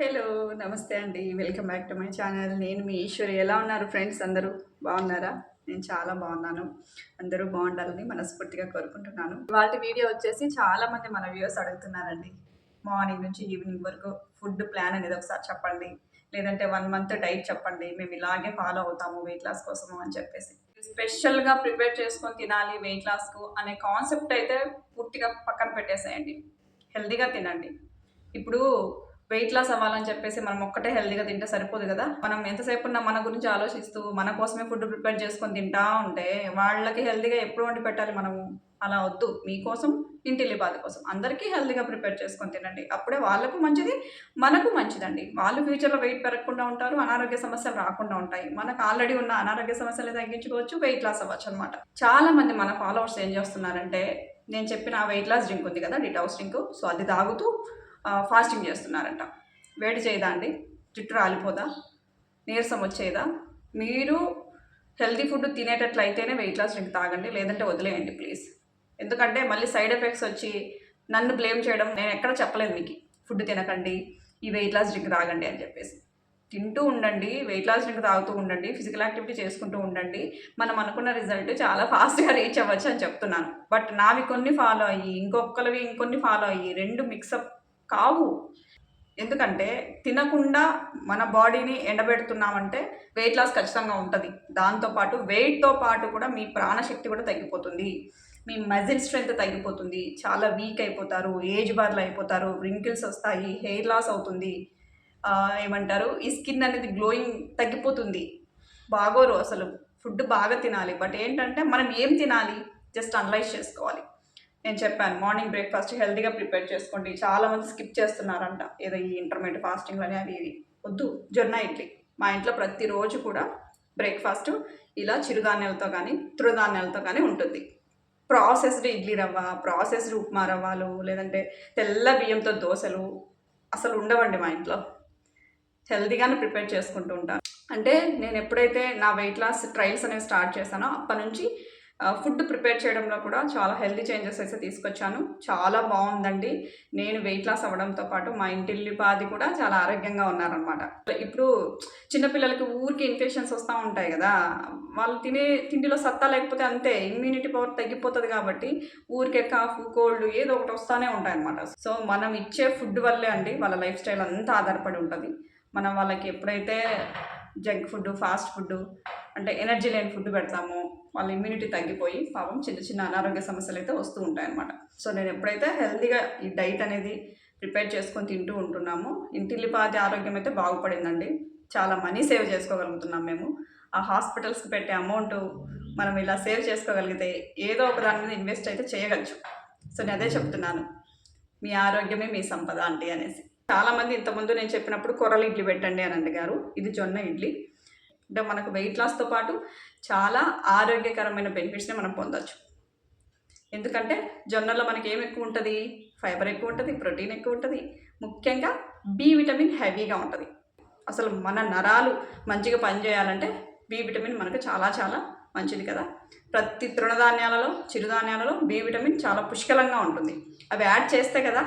Hello నమస్తే అండి. Welcome back to my channel. నేను మీ ఈశ్వరి. ఎలా ఉన్నారు ఫ్రెండ్స్ అందరూ? బాగున్నారా? నేను చాలా బాగున్నాను. అందరూ బాగుండాలని మనస్ఫూర్తిగా కోరుకుంటున్నాను. వాళ్ళ వీడియో వచ్చేసి చాలా మంది మన వ్యూస్ అడుగుతున్నారండి. మార్నింగ్ నుంచి ఈవినింగ్ వరకు ఫుడ్ ప్లాన్ అనేది ఒకసారి చెప్పండి. లేదంటే వన్ మంత్ డైట్ చెప్పండి. మేము ఇలాగే ఫాలో అవుతాము వెయిట్ లాస్ కోసము అని చెప్పేసి. స్పెషల్గా ప్రిపేర్ చేసుకొని తినాలి వెయిట్ లాస్కు అనే కాన్సెప్ట్ అయితే పూర్తిగా పక్కన పెట్టేసేయండి. హెల్తీగా తినండి. ఇప్పుడు వెయిట్ లాస్ అవ్వాలని చెప్పేసి మనం ఒక్కటే హెల్దీగా తింటే సరిపోదు కదా. మనం ఎంతసేపు ఉన్నా మన గురించి ఆలోచిస్తూ మన కోసమే ఫుడ్ ప్రిపేర్ చేసుకొని తింటా ఉంటే వాళ్ళకి హెల్దీగా ఎప్పుడు వండి పెట్టాలి మనము? అలా వద్దు. మీకోసం ఇంటిల్లి బాధ కోసం. అందరికీ హెల్దీగా ప్రిపేర్ చేసుకొని తినండి. అప్పుడే వాళ్ళకు మంచిది మనకు మంచిదండి. వాళ్ళు ఫ్యూచర్లో వెయిట్ పెరగకుండా ఉంటారు అనారోగ్య సమస్యలు రాకుండా ఉంటాయి. మనకు ఆల్రెడీ ఉన్న అనారోగ్య సమస్యలు తగ్గించుకోవచ్చు వెయిట్ లాస్ అవ్వచ్చు అనమాట చాలా మంది మన ఫాలోవర్స్ ఏం చేస్తున్నారంటే నేను చెప్పిన వెయిట్ లాస్ డ్రింక్ ఉంది కదా డిటాక్స్ డ్రింక్. సో అది తాగుతూ ఫాస్టింగ్ చేస్తున్నారంట. వేడి చేయదా అండి? జుట్టు రాలిపోదా? నీరసం వచ్చేదా? మీరు హెల్తీ ఫుడ్ తినేటట్లయితేనే వెయిట్ లాస్ డ్రింక్ తాగండి లేదంటే వదిలేయండి ప్లీజ్ ఎందుకంటే మళ్ళీ సైడ్ ఎఫెక్ట్స్ వచ్చి నన్ను బ్లేమ్ చేయడం నేను ఎక్కడ చెప్పలేదు మీకు. ఫుడ్ తినకండి ఈ వెయిట్ లాస్ డ్రింక్ తాగండి అని చెప్పేసి. తింటూ ఉండండి వెయిట్ లాస్ డ్రింక్ తాగుతూ ఉండండి ఫిజికల్ యాక్టివిటీ చేసుకుంటూ ఉండండి. మనం అనుకున్న రిజల్ట్ చాలా ఫాస్ట్గా రీచ్ అవ్వచ్చు అని చెప్తున్నాను. బట్ నావి కొన్ని ఫాలో అయ్యి ఇంకొకరివి ఇంకొన్ని ఫాలో అయ్యి రెండు మిక్సప్ కావు. ఎందుకంటే తినకుండా మన బాడీని ఎండబెడుతున్నామంటే వెయిట్ లాస్ ఖచ్చితంగా ఉంటుంది. దాంతోపాటు వెయిట్తో పాటు కూడా మీ ప్రాణశక్తి కూడా తగ్గిపోతుంది. మీ మజిల్ స్ట్రెంత్ తగ్గిపోతుంది. చాలా వీక్ అయిపోతారు ఏజ్ బార్లు అయిపోతారు రింకిల్స్ వస్తాయి హెయిర్ లాస్ అవుతుంది. ఏమంటారు? ఈ స్కిన్ అనేది గ్లోయింగ్ తగ్గిపోతుంది. బాగోరు అసలు. ఫుడ్ బాగా తినాలి. బట్ ఏంటంటే మనం ఏం తినాలి? జస్ట్ అనలైజ్ చేసుకోవాలి. నేను చెప్పాను మార్నింగ్ బ్రేక్ఫాస్ట్ హెల్తీగా ప్రిపేర్ చేసుకోండి. చాలా మంది స్కిప్ చేస్తున్నారంట. ఏదో ఈ ఇంటర్మీడియట్ ఫాస్టింగ్ అని అవి ఇవి. వద్దు జొన్న ఇడ్లీ. మా ఇంట్లో ప్రతిరోజు కూడా బ్రేక్ఫాస్ట్ ఇలా చిరుధాన్యాలతో కానీ తృధాన్యాలతో కానీ ఉంటుంది. ప్రాసెస్డ్ ఇడ్లీ రవ్వ ప్రాసెస్డ్ ఉప్మా రవ్వలు లేదంటే తెల్ల బియ్యంతో దోశలు అసలు ఉండవండి మా ఇంట్లో. హెల్తీగానే ప్రిపేర్ చేసుకుంటూ ఉంటాను. అంటే నేను ఎప్పుడైతే నా వెయిట్ లాస్ ట్రయల్స్ అనేవి స్టార్ట్ చేశానో అప్పటి నుంచి ఫుడ్ ప్రిపేర్ చేయడంలో కూడా చాలా హెల్తీ చేంజెస్ అయితే తీసుకొచ్చాను. చాలా బాగుందండి. నేను వెయిట్ లాస్ అవ్వడంతో పాటు మా ఇంటిల్లి పాది కూడా చాలా ఆరోగ్యంగా ఉన్నారనమాట ఇప్పుడు చిన్నపిల్లలకి ఊరికి ఇన్ఫెక్షన్స్ వస్తూ ఉంటాయి కదా వాళ్ళు తినే తిండిలో సత్తా లేకపోతే అంతే ఇమ్యూనిటీ పవర్ తగ్గిపోతుంది కాబట్టి ఊరికే కాఫ్ కోల్డ్ ఏదో ఒకటి వస్తూనే ఉంటాయి అనమాట సో మనం ఇచ్చే ఫుడ్ వల్లే అండి వాళ్ళ లైఫ్ స్టైల్ అంతా ఆధారపడి ఉంటుంది. మనం వాళ్ళకి ఎప్పుడైతే జంక్ ఫుడ్ ఫాస్ట్ ఫుడ్ అంటే ఎనర్జీ లేని ఫుడ్ పెడతాము వాళ్ళ ఇమ్యూనిటీ తగ్గిపోయి పాపం చిన్న చిన్న అనారోగ్య సమస్యలు అయితే వస్తూ ఉంటాయి అన్నమాట సో నేను ఎప్పుడైతే హెల్తీగా ఈ డైట్ అనేది ప్రిపేర్ చేసుకొని తింటూ ఉంటున్నామో ఇంటిల్లిపాది ఆరోగ్యం అయితే బాగుపడిందండి. చాలా మనీ సేవ్ చేసుకోగలుగుతున్నాం మేము. ఆ హాస్పిటల్స్కి పెట్టే అమౌంట్ మనం ఇలా సేవ్ చేసుకోగలిగితే ఏదో ఒక దాని మీద ఇన్వెస్ట్ అయితే చేయగలచ్చు. సో నేను అదే చెప్తున్నాను. మీ ఆరోగ్యమే మీ సంపద అంటే అనేసి. చాలామంది ఇంతకుముందు నేను చెప్పినప్పుడు కొర్రలు ఇడ్లీ పెట్టండి అని గారు. ఇది జొన్న ఇడ్లీ. అంటే మనకు వెయిట్ లాస్తో పాటు చాలా ఆరోగ్యకరమైన బెనిఫిట్స్ని మనం పొందొచ్చు. ఎందుకంటే జొన్నలో మనకి ఏం ఎక్కువ ఉంటుంది? ఫైబర్ ఎక్కువ ఉంటుంది ప్రోటీన్ ఎక్కువ ఉంటుంది. ముఖ్యంగా బి విటమిన్ హెవీగా ఉంటుంది. అసలు మన నరాలు మంచిగా పనిచేయాలంటే బి విటమిన్ మనకు చాలా చాలా మంచిది కదా. ప్రతి తృణధాన్యాలలో చిరుధాన్యాలలో బి విటమిన్ చాలా పుష్కలంగా ఉంటుంది. అవి యాడ్ చేస్తే కదా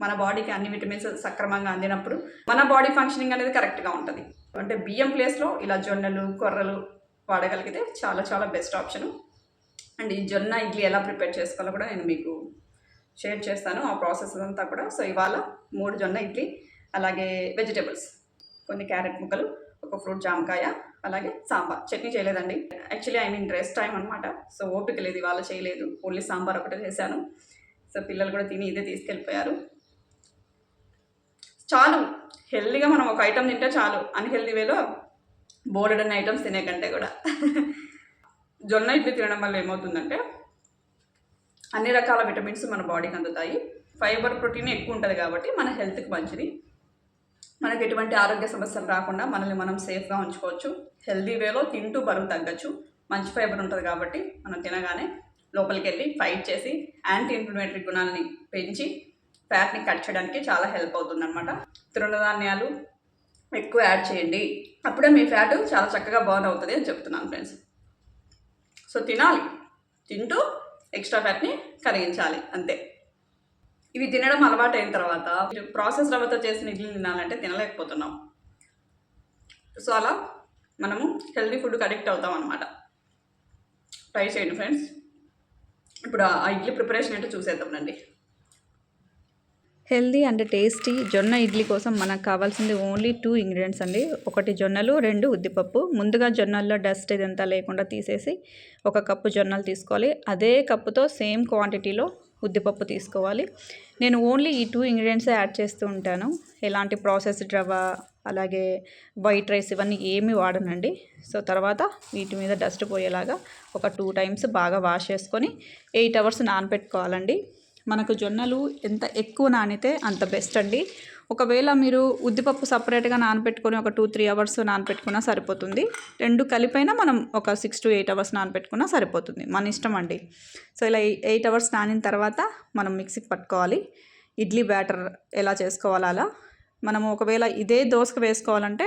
మన బాడీకి అన్ని విటమిన్స్ సక్రమంగా అందినప్పుడు మన బాడీ ఫంక్షనింగ్ అనేది కరెక్ట్గా ఉంటుంది. అంటే బియ్యం ప్లేస్లో ఇలా జొన్నలు కొర్రలు వాడగలిగితే చాలా చాలా బెస్ట్ ఆప్షను అండ్ ఈ జొన్న ఇడ్లీ ఎలా ప్రిపేర్ చేసుకోవాలో కూడా నేను మీకు షేర్ చేస్తాను. ఆ ప్రాసెస్ అంతా కూడా. సో ఇవాళ మూడు జొన్న ఇడ్లీ అలాగే వెజిటేబుల్స్ కొన్ని క్యారెట్ ముక్కలు ఒక ఫ్రూట్ జామకాయ అలాగే సాంబార్. చట్నీ చేయలేదండి. Actually I mean rest time అనమాట సో ఓపిక లేదు ఇవాళ చేయలేదు. ఓన్లీ సాంబార్ ఒకటే చేశాను. సో పిల్లలు కూడా తిని ఇదే తీసుకెళ్ళిపోయారు. చాలు. హెల్దీగా మనం ఒక ఐటమ్ తింటే చాలు. అన్హెల్దీ వేలో బోర్డెడ్ ఐటమ్స్ తినే కంటే కూడా. జొన్న ఇడ్లీ తినడం వల్ల ఏమవుతుందంటే అన్ని రకాల విటమిన్స్ మన బాడీకి అందుతాయి. ఫైబర్ ప్రోటీన్ ఎక్కువ ఉంటుంది కాబట్టి మన హెల్త్కి మంచిది. మనకు ఎటువంటి ఆరోగ్య సమస్యలు రాకుండా మనల్ని మనం సేఫ్గా ఉంచుకోవచ్చు. హెల్దీ వేలో తింటూ బరువు తగ్గచ్చు. మంచి ఫైబర్ ఉంటుంది కాబట్టి మనం తినగానే లోపలికి వెళ్ళి ఫైట్ చేసి యాంటీ ఇన్ఫ్లమేటరీ గుణాలని పెంచి ఫ్యాట్ని కట్ చేయడానికి చాలా హెల్ప్ అవుతుంది అనమాట తృణధాన్యాలు ఎక్కువ యాడ్ చేయండి. అప్పుడే మీ ఫ్యాట్ చాలా చక్కగా బర్న్ అవుతుంది అని చెప్తున్నాను ఫ్రెండ్స్. సో తినాలి. తింటూ ఎక్స్ట్రా ఫ్యాట్ని కరిగించాలి. అంతే. ఇవి తినడం అలవాటు అయిన తర్వాత ప్రాసెస్ రవ్వతో చేసిన ఇడ్లీ తినాలంటే తినలేకపోతున్నాం. సో అలా మనము హెల్తీ ఫుడ్కి అడిక్ట్ అవుతాం అనమాట ట్రై చేయండి ఫ్రెండ్స్. ఇప్పుడు ఆ ఇడ్లీ ప్రిపరేషన్ ఏంటో చూసేద్దాం రండి. హెల్దీ అండ్ టేస్టీ జొన్న ఇడ్లీ కోసం మనకు కావాల్సింది ఓన్లీ టూ ఇంగ్రీడియంట్స్ అండి. ఒకటి జొన్నలు రెండు ఉద్దిపప్పు. ముందుగా జొన్నల్లో డస్ట్ ఇదంతా లేకుండా తీసేసి ఒక కప్పు జొన్నలు తీసుకోవాలి. అదే కప్పుతో సేమ్ క్వాంటిటీలో ఉద్దిపప్పు తీసుకోవాలి. నేను ఓన్లీ ఈ టూ ఇంగ్రీడియంట్సే యాడ్ చేస్తూ ఉంటాను. ఎలాంటి ప్రాసెస్డ్ రవ్వ అలాగే వైట్ రైస్ ఇవన్నీ ఏమి వాడనండి. సో తర్వాత వీటి మీద డస్ట్ పోయేలాగా ఒక టూ టైమ్స్ బాగా వాష్ చేసుకొని ఎయిట్ అవర్స్ నానబెట్టుకోవాలండి మనకు జొన్నలు ఎంత ఎక్కువ నానితే అంత బెస్ట్ అండి. ఒకవేళ మీరు ఉద్దిపప్పు సపరేట్గా నానబెట్టుకొని ఒక టూ త్రీ అవర్స్ నానబెట్టుకున్నా సరిపోతుంది. రెండు కలిపైనా మనం ఒక సిక్స్ టు ఎయిట్ అవర్స్ నానబెట్టుకున్నా సరిపోతుంది. మన ఇష్టం అండి. సో ఇలా ఎయిట్ అవర్స్ నానిన తర్వాత మనం మిక్సీకి పట్టుకోవాలి. ఇడ్లీ బ్యాటర్ ఎలా చేసుకోవాలి అలా. మనము ఒకవేళ ఇదే దోశకు వేసుకోవాలంటే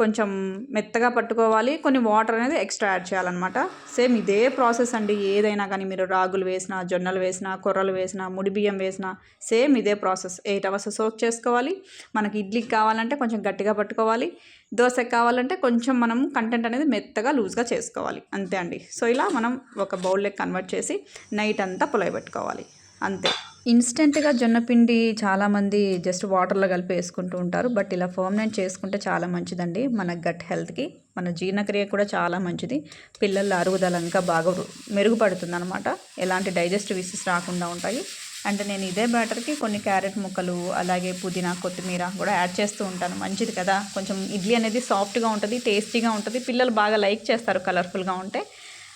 కొంచెం మెత్తగా పట్టుకోవాలి. కొన్ని వాటర్ అనేది ఎక్స్ట్రా యాడ్ చేయాలన్నమాట. సేమ్ ఇదే ప్రాసెస్ అండి. ఏదైనా కానీ మీరు రాగులు వేసినా జొన్నలు వేసినా కొర్రలు వేసినా ముడి బియ్యం వేసినా సేమ్ ఇదే ప్రాసెస్. ఎయిట్ అవర్స్ సోక్ చేసుకోవాలి. మనకి ఇడ్లీకి కావాలంటే కొంచెం గట్టిగా పట్టుకోవాలి. దోశకి కావాలంటే కొంచెం మనం కంటెంట్ అనేది మెత్తగా లూజ్గా చేసుకోవాలి. అంతే అండి. సో ఇలా మనం ఒక బౌల్లోకి కన్వర్ట్ చేసి నైట్ అంతా పులయ పెట్టుకోవాలి అంతే. ఇన్స్టెంట్గా జొన్నపిండి చాలామంది జస్ట్ వాటర్లో కలిపి వేసుకుంటూ ఉంటారు. బట్ ఇలా పర్మనెంట్ చేసుకుంటే చాలా మంచిదండి మన గట్ హెల్త్కి. మన జీర్ణక్రియ కూడా చాలా మంచిది. పిల్లల అరుగుదల ఇంకా బాగా మెరుగుపడుతుంది అనమాట ఎలాంటి డైజెస్టివ్ ఇష్యూస్ రాకుండా ఉంటాయి. అండ్ నేను ఇదే బ్యాటర్కి కొన్ని క్యారెట్ ముక్కలు అలాగే పుదీనా కొత్తిమీర కూడా యాడ్ చేస్తూ ఉంటాను. మంచిది కదా? కొంచెం ఇడ్లీ అనేది సాఫ్ట్గా ఉంటుంది టేస్టీగా ఉంటుంది. పిల్లలు బాగా లైక్ చేస్తారు కలర్ఫుల్గా ఉంటే.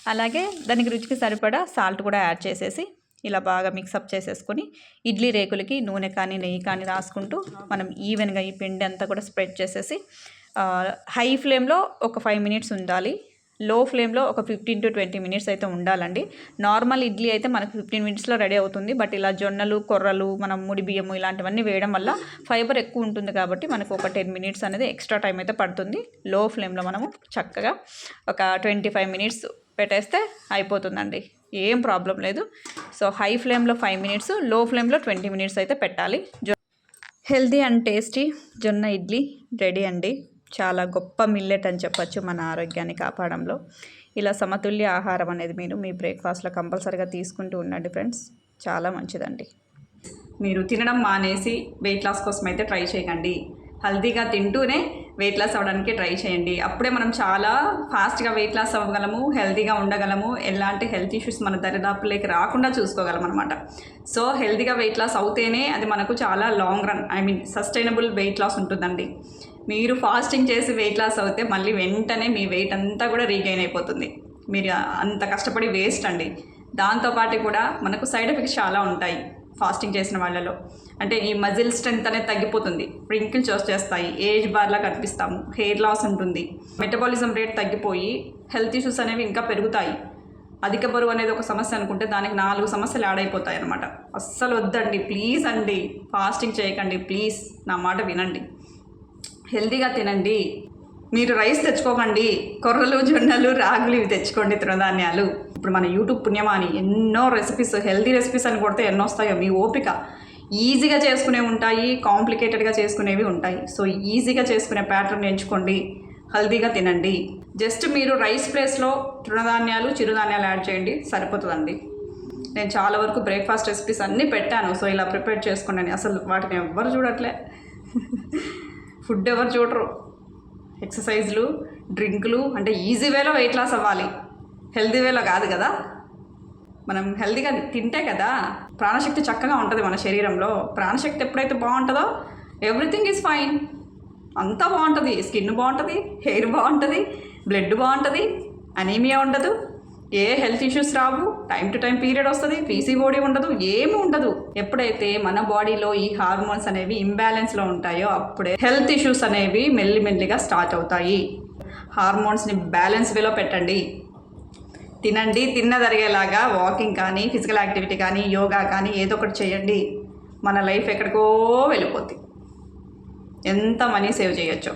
అలాగే దానికి రుచికి సరిపడా సాల్ట్ కూడా యాడ్ చేసేసి ఇలా బాగా మిక్సప్ చేసేసుకొని ఇడ్లీ రేకులకి నూనె కానీ నెయ్యి కానీ రాసుకుంటూ మనం ఈవెన్గా ఈ పిండి అంతా కూడా స్ప్రెడ్ చేసేసి హై ఫ్లేమ్లో ఒక ఫైవ్ మినిట్స్ ఉండాలి. లో ఫ్లేమ్లో ఒక ఫిఫ్టీన్ టు ట్వంటీ మినిట్స్ అయితే ఉండాలండి. నార్మల్ ఇడ్లీ అయితే మనకు ఫిఫ్టీన్ మినిట్స్లో రెడీ అవుతుంది. బట్ ఇలా జొన్నలు కొర్రలు మనం ముడి బియ్యము ఇలాంటివన్నీ వేయడం వల్ల ఫైబర్ ఎక్కువ ఉంటుంది కాబట్టి మనకు ఒక టెన్ మినిట్స్ అనేది ఎక్స్ట్రా టైం అయితే పడుతుంది. లో ఫ్లేమ్లో మనము చక్కగా ఒక ట్వంటీ ఫైవ్ మినిట్స్ పెట్టేస్తే అయిపోతుందండి. ఏం ప్రాబ్లం లేదు. సో హై ఫ్లేమ్లో ఫైవ్ మినిట్స్లో ఫ్లేమ్లో ట్వంటీ మినిట్స్ అయితే పెట్టాలి. జొ హెల్దీ అండ్ టేస్టీ జొన్న ఇడ్లీ రెడీ అండి. చాలా గొప్ప మిల్లెట్ అని చెప్పచ్చు మన ఆరోగ్యాన్ని కాపాడంలో. ఇలా సమతుల్య ఆహారం అనేది మీరు మీ బ్రేక్ఫాస్ట్లో కంపల్సరీగా తీసుకుంటూ ఉండండి ఫ్రెండ్స్. చాలా మంచిదండి. మీరు తినడం మానేసి వెయిట్ లాస్ కోసం అయితే ట్రై చేయకండి. హెల్తీగా తింటూనే వెయిట్ లాస్ అవ్వడానికి ట్రై చేయండి. అప్పుడే మనం చాలా ఫాస్ట్గా వెయిట్ లాస్ అవ్వగలము హెల్తీగా ఉండగలము. ఎలాంటి హెల్త్ ఇష్యూస్ మన దరిదాపులకి రాకుండా చూసుకోగలం అనమాట సో హెల్తీగా వెయిట్ లాస్ అవుతేనే అది మనకు చాలా long run I mean sustainable weight loss ఉంటుందండి. మీరు ఫాస్టింగ్ చేసి వెయిట్ లాస్ అవుతే మళ్ళీ వెంటనే మీ వెయిట్ అంతా కూడా రీగైన్ అయిపోతుంది. మీరు అంత కష్టపడి వేస్ట్ అండి. దాంతోపాటు కూడా మనకు సైడ్ ఎఫెక్ట్స్ చాలా ఉంటాయి. ఫాస్టింగ్ చేసిన వాళ్ళలో. అంటే ఈ మజిల్ స్ట్రెంత్ అనేది తగ్గిపోతుంది. రింకిల్స్ వచ్చేస్తాయి ఏజ్ బార్లా కనిపిస్తాము. హెయిర్ లాస్ ఉంటుంది. మెటబాలిజం రేట్ తగ్గిపోయి హెల్త్ ఇష్యూస్ అనేవి ఇంకా పెరుగుతాయి. అధిక బరువు అనేది ఒక సమస్య అనుకుంటే దానికి నాలుగు సమస్యలు యాడ్ అయిపోతాయి అనమాట అస్సలు వద్దండి. ప్లీజ్ అండి. ఫాస్టింగ్ చేయకండి. ప్లీజ్. నా మాట వినండి. హెల్తీగా తినండి. మీరు రైస్ తెచ్చుకోకండి. కొర్రలు జొన్నలు రాగులు ఇవి తెచ్చుకోండి తృణధాన్యాలు. ఇప్పుడు మన యూట్యూబ్ పుణ్యమాని ఎన్నో రెసిపీస్ హెల్తీ రెసిపీస్ అని కొడితే ఎన్నో వస్తాయో మీ ఓపిక. ఈజీగా చేసుకునేవి ఉంటాయి కాంప్లికేటెడ్గా చేసుకునేవి ఉంటాయి. సో ఈజీగా చేసుకునే ప్యాటర్న్ ఎంచుకోండి. హెల్తీగా తినండి. జస్ట్ మీరు రైస్ ప్లేస్లో తృణధాన్యాలు చిరుధాన్యాలు యాడ్ చేయండి. సరిపోతుందండి. నేను చాలా వరకు బ్రేక్ఫాస్ట్ రెసిపీస్ అన్నీ పెట్టాను. సో ఇలా ప్రిపేర్ చేసుకోండి అసలు వాటిని ఎవ్వరు చూడట్లే. ఫుడ్ ఎవరు చూడరు. ఎక్సర్సైజ్లు డ్రింకులు అంటే ఈజీ వేలో వెయిట్ లాస్ అవ్వాలి. హెల్దీ వేలో కాదు కదా? మనం హెల్దీగా తింటే కదా ప్రాణశక్తి చక్కగా ఉంటుంది మన శరీరంలో. ప్రాణశక్తి ఎప్పుడైతే బాగుంటుందో ఎవ్రీథింగ్ ఈజ్ ఫైన్. అంతా బాగుంటుంది. స్కిన్ బాగుంటుంది హెయిర్ బాగుంటుంది బ్లడ్ బాగుంటుంది అనీమియా ఉండదు. ఏ హెల్త్ ఇష్యూస్ రావు. టైం టు టైం పీరియడ్ వస్తుంది పీసీ బాడీ ఉండదు ఏమి ఉండదు. ఎప్పుడైతే మన బాడీలో ఈ హార్మోన్స్ అనేవి ఇంబ్యాలెన్స్లో ఉంటాయో అప్పుడే హెల్త్ ఇష్యూస్ అనేవి మెల్లిమెల్లిగా స్టార్ట్ అవుతాయి. హార్మోన్స్ని బ్యాలెన్స్ వేలో పెట్టండి. తినండి తిన్న జరిగేలాగా వాకింగ్ కానీ ఫిజికల్ యాక్టివిటీ కానీ యోగా కానీ ఏదో ఒకటి చేయండి. మన లైఫ్ ఎక్కడికో వెళ్ళిపోద్ది. ఎంత మనీ సేవ్ చేయొచ్చో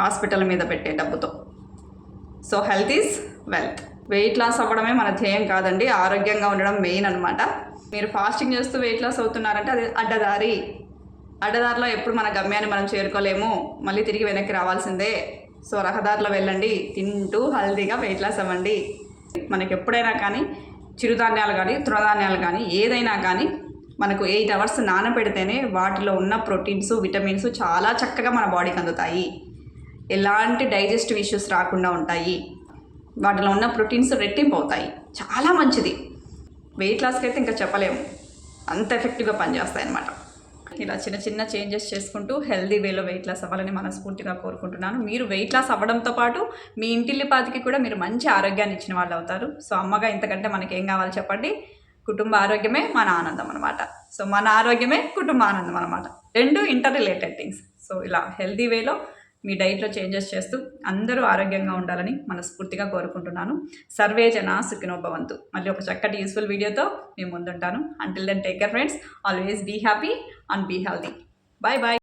హాస్పిటల్ మీద పెట్టే డబ్బుతో. So health is wealth. Weight loss అవ్వడమే మన ధ్యేయం కాదండి ఆరోగ్యంగా ఉండడం మెయిన్ అనమాట మీరు ఫాస్టింగ్ చేస్తూ వెయిట్ లాస్ అవుతున్నారంటే అది అడ్డదారి. అడ్డదారిలో ఎప్పుడు మన గమ్యాన్ని మనం చేరుకోలేము. మళ్ళీ తిరిగి వెనక్కి రావాల్సిందే. సో రహదారిలో వెళ్ళండి తింటూ హెల్తీగా వెయిట్ లాస్ అవ్వండి. మనకి ఎప్పుడైనా కానీ చిరుధాన్యాలు కానీ తృణధాన్యాలు కానీ ఏదైనా కానీ మనకు ఎయిట్ అవర్స్ నానబెడితేనే వాటిలో ఉన్న ప్రోటీన్స్ విటమిన్స్ చాలా చక్కగా మన బాడీకి అందుతాయి. ఎలాంటి డైజెస్టివ్ ఇష్యూస్ రాకుండా ఉంటాయి. వాటిలో ఉన్న ప్రోటీన్స్ రెట్టింపు అవుతాయి చాలా మంచిది. వెయిట్ లాస్కి అయితే ఇంకా చెప్పలేము. అంత ఎఫెక్టివ్గా పనిచేస్తాయి అన్నమాట ఇలా చిన్న చిన్న చేంజెస్ చేసుకుంటూ హెల్దీ వేలో వెయిట్ లాస్ అవ్వాలని మనస్ఫూర్తిగా కోరుకుంటున్నాను. మీరు వెయిట్ లాస్ అవ్వడంతో పాటు మీ ఇంటిల్లిపాతికి కూడా మీరు మంచి ఆరోగ్యాన్ని ఇచ్చిన వాళ్ళు అవుతారు. సో అమ్మగా ఇంతకంటే మనకి ఏం కావాలి చెప్పండి? కుటుంబ ఆరోగ్యమే మన ఆనందం అనమాట సో మన ఆరోగ్యమే కుటుంబ ఆనందం అనమాట రెండు ఇంటర్ రిలేటెడ్ థింగ్స్ సో ఇలా హెల్దీ వేలో మీ డైట్లో చేంజెస్ చేస్తూ అందరూ ఆరోగ్యంగా ఉండాలని మనస్ఫూర్తిగా కోరుకుంటున్నాను. సర్వే జన సుఖినోభవంతు మళ్ళీ ఒక చక్కటి యూస్ఫుల్ వీడియోతో మేము ముందుంటాను. Until then take care friends always be happy and be healthy bye bye